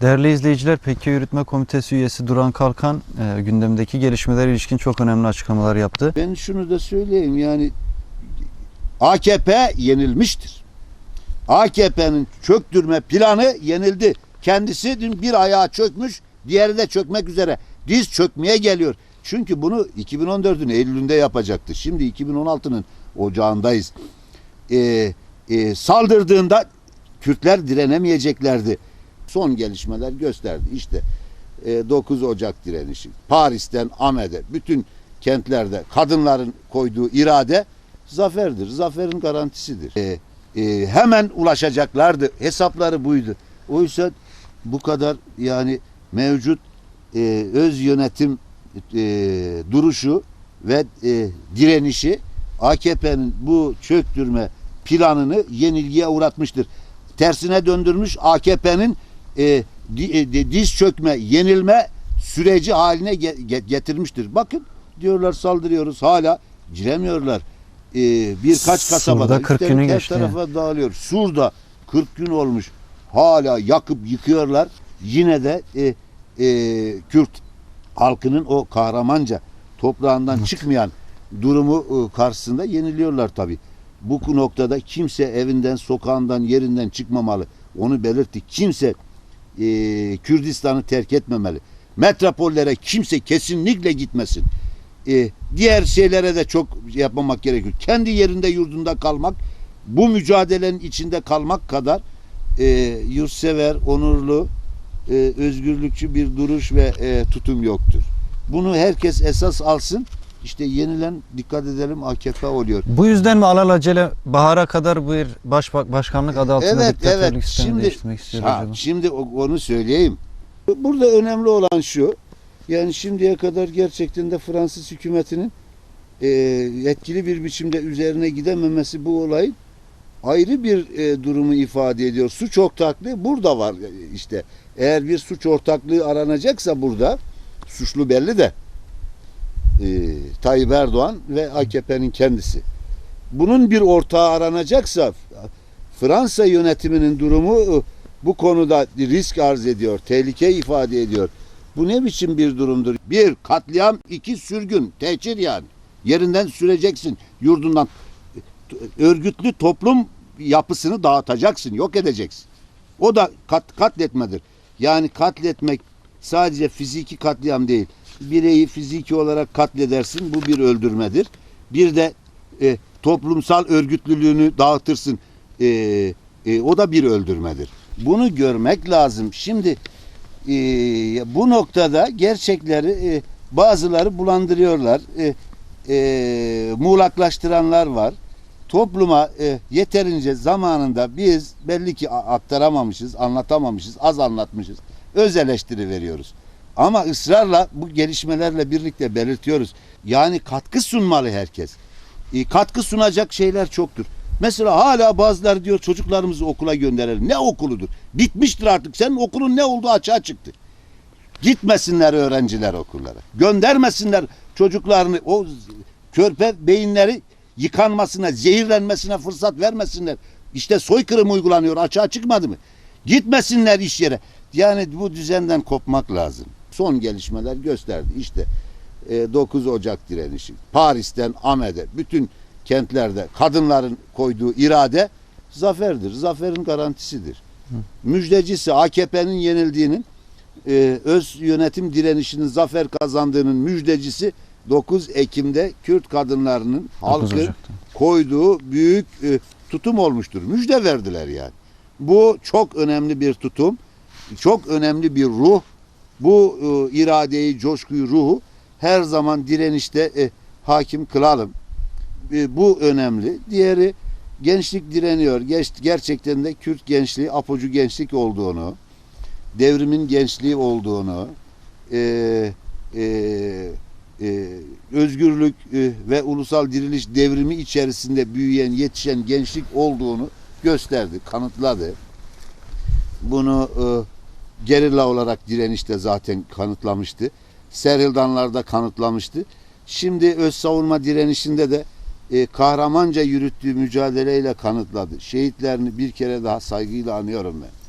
Değerli izleyiciler, Pekki Yürütme Komitesi üyesi Duran Kalkan e, gündemdeki gelişmelere ilişkin çok önemli açıklamalar yaptı. Ben şunu da söyleyeyim yani AKP yenilmiştir. AKP'nin çöktürme planı yenildi. Kendisi dün bir ayağa çökmüş, diğeri de çökmek üzere. Diz çökmeye geliyor. Çünkü bunu 2014'ün Eylül'ünde yapacaktı. Şimdi 2016'nın ocağındayız. Ee, e, saldırdığında Kürtler direnemeyeceklerdi. Son gelişmeler gösterdi. İşte e, 9 Ocak direnişi, Paris'ten Ahmet'e, bütün kentlerde kadınların koyduğu irade zaferdir. Zaferin garantisidir. E, e, hemen ulaşacaklardı. Hesapları buydu. Oysa bu kadar yani mevcut e, öz yönetim e, duruşu ve e, direnişi AKP'nin bu çöktürme planını yenilgiye uğratmıştır. Tersine döndürmüş AKP'nin e, e, di- diz çökme, yenilme süreci haline ge- ge- getirmiştir. Bakın diyorlar saldırıyoruz hala giremiyorlar. E, birkaç Sur'da kasabada 40 günü her geçti. tarafa dağılıyor. Sur'da 40 gün olmuş. Hala yakıp yıkıyorlar. Yine de e, e, Kürt halkının o kahramanca toprağından çıkmayan durumu e, karşısında yeniliyorlar tabi. Bu noktada kimse evinden, sokağından, yerinden çıkmamalı. Onu belirttik. Kimse e, Kürdistan'ı terk etmemeli. Metropollere kimse kesinlikle gitmesin. E, diğer şeylere de çok yapmamak gerekiyor. Kendi yerinde yurdunda kalmak, bu mücadelenin içinde kalmak kadar e, yurtsever, onurlu, e, özgürlükçü bir duruş ve e, tutum yoktur. Bunu herkes esas alsın. İşte yenilen dikkat edelim AKP oluyor. Bu yüzden mi alelacele bahara kadar bir baş, başkanlık adı altında Evet, diktatörlük evet. sistemi Şimdi- değiştirmek istiyor Ha, acaba? şimdi onu söyleyeyim. Burada önemli olan şu. Yani şimdiye kadar gerçekten de Fransız hükümetinin e, etkili bir biçimde üzerine gidememesi bu olayın ayrı bir e, durumu ifade ediyor. Suç ortaklığı burada var işte. Eğer bir suç ortaklığı aranacaksa burada suçlu belli de e, Tayyip Erdoğan ve AKP'nin kendisi. Bunun bir ortağı aranacaksa Fransa yönetiminin durumu e, bu konuda risk arz ediyor, tehlike ifade ediyor. Bu ne biçim bir durumdur? Bir, katliam, iki, sürgün, tehcir yani. Yerinden süreceksin, yurdundan. Örgütlü toplum yapısını dağıtacaksın, yok edeceksin. O da kat, katletmedir. Yani katletmek sadece fiziki katliam değil. Bireyi fiziki olarak katledersin, bu bir öldürmedir. Bir de e, toplumsal örgütlülüğünü dağıtırsın, e, e, o da bir öldürmedir. Bunu görmek lazım. Şimdi e, bu noktada gerçekleri e, bazıları bulandırıyorlar. E, e, muğlaklaştıranlar var. Topluma e, yeterince zamanında biz belli ki aktaramamışız, anlatamamışız, az anlatmışız. Öz eleştiri veriyoruz. Ama ısrarla bu gelişmelerle birlikte belirtiyoruz. Yani katkı sunmalı herkes. E, katkı sunacak şeyler çoktur. Mesela hala bazıları diyor çocuklarımızı okula gönderelim. Ne okuludur? Bitmiştir artık. Senin okulun ne olduğu açığa çıktı. Gitmesinler öğrenciler okullara. Göndermesinler çocuklarını o körpe beyinleri yıkanmasına, zehirlenmesine fırsat vermesinler. İşte soykırım uygulanıyor. Açığa çıkmadı mı? Gitmesinler iş yere. Yani bu düzenden kopmak lazım. Son gelişmeler gösterdi. İşte e, 9 Ocak direnişi. Paris'ten Ahmet'e bütün kentlerde kadınların koyduğu irade zaferdir. Zaferin garantisidir. Müjdecisi AKP'nin yenildiğinin e, öz yönetim direnişinin zafer kazandığının müjdecisi 9 Ekim'de Kürt kadınlarının 9 halkın Ocak'ta. koyduğu büyük e, tutum olmuştur. Müjde verdiler yani. Bu çok önemli bir tutum. Çok önemli bir ruh. Bu e, iradeyi, coşkuyu, ruhu her zaman direnişte e, hakim kılalım. E, bu önemli. Diğeri gençlik direniyor. Geç, gerçekten de Kürt gençliği apocu gençlik olduğunu, devrimin gençliği olduğunu, e, e, e, özgürlük e, ve ulusal diriliş devrimi içerisinde büyüyen, yetişen gençlik olduğunu gösterdi, kanıtladı. Bunu e, gerilla olarak direnişte zaten kanıtlamıştı. Serhildanlarda kanıtlamıştı. Şimdi öz savunma direnişinde de e, kahramanca yürüttüğü mücadeleyle kanıtladı. Şehitlerini bir kere daha saygıyla anıyorum ben.